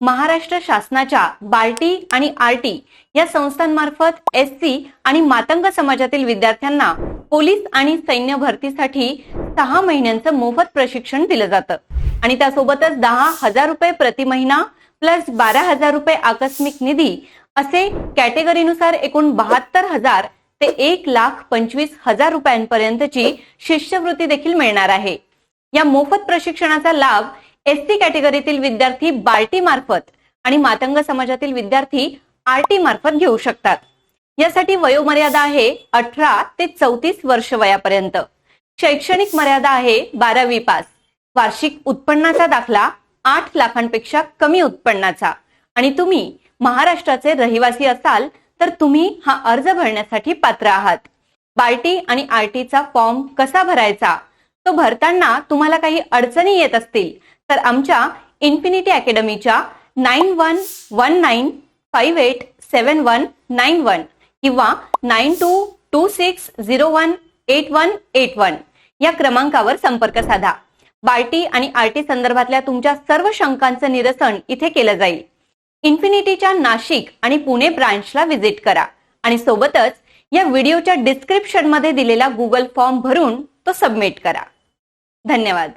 महाराष्ट्र शासनाच्या बार्टी आणि आरटी या संस्थांमार्फत एस सी आणि मातंग समाजातील विद्यार्थ्यांना पोलीस आणि सैन्य भरतीसाठी सहा महिन्यांचं मोफत प्रशिक्षण दिलं जातं. आणि त्यासोबतच दहा हजार रुपये प्रति महिना प्लस बारा हजार रुपये आकस्मिक निधी असे कॅटेगरीनुसार एकूण बहात्तर हजार ते एक लाख पंचवीस हजार रुपयांपर्यंतची शिष्यवृत्ती देखील मिळणार आहे. या मोफत प्रशिक्षणाचा लाभ एसटी कॅटेगरीतील विद्यार्थी बार्टी मार्फत आणि मातंग समाजातील विद्यार्थी आरटी मार्फत घेऊ शकतात. यासाठी वयोमर्यादा आहे अठरा ते चौतीस वर्ष वयापर्यंत. शैक्षणिक मर्यादा आहे बारावी पास. वार्षिक उत्पन्नाचा दाखला आठ लाखांपेक्षा कमी उत्पन्नाचा. आणि तुम्ही महाराष्ट्राचे रहिवासी असाल तर तुम्ही हा अर्ज भरण्यासाठी पात्र आहात. बार्टी आणि आरटीचा फॉर्म कसा भरायचा? तो भरताना तुम्हाला काही अडचणी येत असतील तर आमच्या infinity अकॅडमीच्या nine one one nine five eight seven one nine one किंवा nine two two six zero one eight one eight one या क्रमांकावर संपर्क साधा. बार्टी आणि आरटी संदर्भातल्या तुमच्या सर्व शंकांचं निरसन इथे केलं जाईल. इन्फिनिटीच्या नाशिक आणि पुणे ब्रांचला व्हिजिट करा आणि सोबतच या व्हिडिओच्या डिस्क्रिप्शनमध्ये दिलेला गुगल फॉर्म भरून तो सबमिट करा. धन्यवाद.